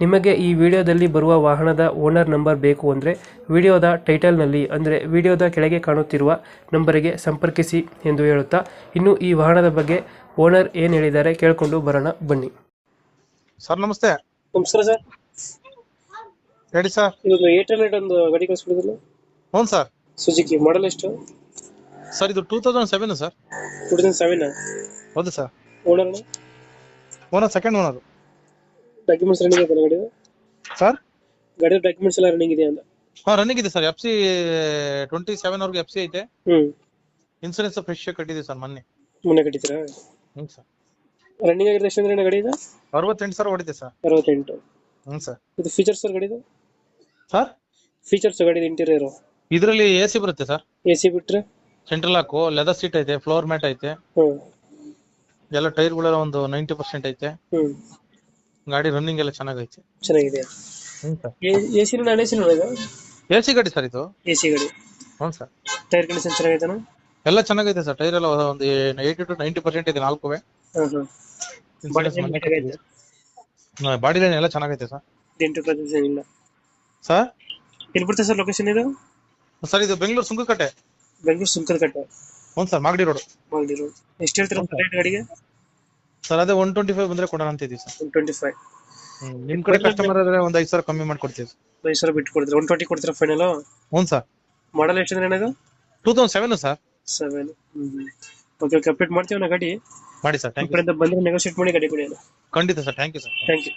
ನಿಮಗೆ ಈ ವಿಡಿಯೋದಲ್ಲಿ ಬರುವ ವಾಹನದ ಓನರ್ ನಂಬರ್ ಬೇಕು ಅಂದರೆ ವಿಡಿಯೋದ ಟೈಟಲ್ನಲ್ಲಿ ಅಂದರೆ ವಿಡಿಯೋದ ಕೆಳಗೆ ಕಾಣುತ್ತಿರುವ ನಂಬರಿಗೆ ಸಂಪರ್ಕಿಸಿ ಎಂದು ಹೇಳುತ್ತಾ ಇನ್ನು ಈ ವಾಹನದ ಬಗ್ಗೆ ಓನರ್ ಏನು ಹೇಳಿದ್ದಾರೆ ಕೇಳಿಕೊಂಡು ಬರೋಣ ಬನ್ನಿ. ಸರ್ ನಮಸ್ತೆ. ನಮಸ್ಕಾರ ಸರ್. ಹೇಳಿ ಸರ್. ಇದು ಏಟ್ ಹಂಡ್ರೆಡ್ ಒಂದು ಗಾಡಿ ಹ್ಞೂ ಸರ್. ಸುಜುಕಿ ಮಾಡಲ್ ಎಷ್ಟು? ಸರ್ ಇದು two thousand seven sir. Two thousand seven ಹೌದು sir. Owner owner second owner documents running ಇದೆ ಗಾಡಿ ಸರ್ ಗಾಡಿ ಡಾಕ್ಯುಮೆಂಟ್ಸ್ ಎಲ್ಲ ರನ್ನಿಂಗ್ ಇದೆ ಅಂತ? ಹಾ ರನ್ನಿಂಗ್ ಇದೆ sir F C twenty seven ಅವ್ರಿಗೆ ಎಫ್ ಸಿ ಐತೆ. ಹ್ಮ್. ಇನ್ಸೂರೆನ್ಸ್ ಫ್ರೆಶ್ ಕಟ್ಟಿದೆ ಸರ್ ಮೊನ್ನೆ. ಮೊನ್ನೆ ಕಟ್ಟಿದ್ದೀರಾ? ಹ್ಞೂ ಸರ್ ರನ್ನಿಂಗ್ ಆಗಿದೆ ಎಷ್ಟು ಅಂದ್ರೆ ಗಾಡಿ ಇದೆ? ಅರವತ್ತೆಂಟು ಸಾವಿರ ಓಡಿದೆ ಸರ್ ಅರವತ್ತೆಂಟು. ಹ್ಞೂ ಸರ್ ಇದು ಫೀಚರ್ಸ್ ಸರ್ ಗಾಡಿದು ಸರ್ ಫೀಚರ್ಸ್ ಗಾಡಿ ಇಂಟೀರಿಯರ್ ಇದರಲ್ಲಿ ಎಸಿ ಸಿ ಬರುತ್ತೆ ಸರ್ ಎಸಿ ಸಿ ಬಿಟ್ರೆ? ಸೆಂಟ್ರಲ್ ಹಾಕು ಲೆದರ್ ಸೀಟ್ ಐತೆ ಫ್ಲೋರ್ ಮ್ಯಾಟ್ ಐತೆ. ಹ್ಮ್. ಎಲ್ಲ ಟೈರ್ಗಳೆಲ್ಲ ಒಂದು ನೈಂಟಿ ಪರ್ಸೆಂಟ್ ಐತೆ. ಹ್ಞೂ ಗಾಡಿ ರನ್ನಿಂಗ್ ಎಲ್ಲ ಚೆನ್ನಾಗೈತೆ. ಚೆನ್ನಾಗಿದೆ. ಹ್ಞೂ sir. A C non A ಗಾಡಿ ಸರ್ ಇದು. ಎಸಿ ಗಾಡಿ. ಹ್ಞೂ ಸರ್. ಟೈರ್ ಕಂಡೀಷನ್ ಚೆನ್ನಾಗೈತೆ ಎಲ್ಲ ಚೆನ್ನಾಗೈತೆ ಸರ್. ಟೈರ್ ಎಲ್ಲ ಒಂದು ಏಯ್ಟಿ ಟು ನೈಂಟಿ ಪರ್ಸೆಂಟ್ ಇದೆ ನಾಲ್ಕುವೆ. ಹಾಂ ಹಾಂ ಇನ್ಸೂರೆನ್ಸ್ ಮೊನ್ನೆ ಬಾಡಿ ಲೈನ್ ಎಲ್ಲ ಚೆನ್ನಾಗೈತೆ ಸರ್. ಡೆಂಟು ಪ್ರದೇಶ ಇಲ್ಲ. ಸರ್? ಎಲ್ಲಿ ಬರ್ತದೆ ಸರ್ ಲೊಕೇಶನ್ ಇದು? ಸರ್ ಇದು ಬೆಂಗಳೂರು ಸುಂಕಕಟ್ಟೆ ಬೆಂಗಳೂರು ಸುಂಕರಕಟ್ಟೆ. ಹ್ಞೂ sir Magadi road. Magadi road. ಎಷ್ಟು ಹೇಳ್ತೀರಾ ರೇಟ್ ಗಾಡಿಗೆ? ಸರ್ ಅದೇ ಒನ್ ಟ್ವೆಂಟಿ ಫೈವ್ ಬಂದ್ರೆ ಕೊಡೋಣ ಅಂತಿದ್ದೀವಿ ಸರ್. ಒನ್ ಟ್ವೆಂಟಿ ಫೈವ್ ನಿಮ್ ಕಡೆ ಕಸ್ಟಮರ್ ಆದ್ರೆ ಒಂದ್ ಐದು ಸಾವಿರ ಕಮ್ಮಿ ಮಾಡ್ಕೊಡ್ತೀವಿ ಸಾವಿರ ಬಿಟ್ಟು ಕೊಡ್ತೀರಾ? ಒನ್ ಟ್ವೆಂಟಿ ಕೊಡ್ತೀರಾ ಫೈನಲ್ ಹ್ಞೂ ಸರ್. ಮಾಡಲ್ ಎಷ್ಟು ಅಂದ್ರೆ ಏನದು two thousand seven sir. Seven okay okay update ಮಾಡ್ತೀವಿ ನಾ ಗಾಡಿ. ಮಾಡಿ ಸರ್ ಥ್ಯಾಂಕ್ ಯು ಬಂದ್ರೆ ನೆಗೋಷಿಯೇಟ್ ಮಾಡಿ ಗಾಡಿ ಕೊಡಿ ಖಂಡಿತ sir thank you sir. Thank you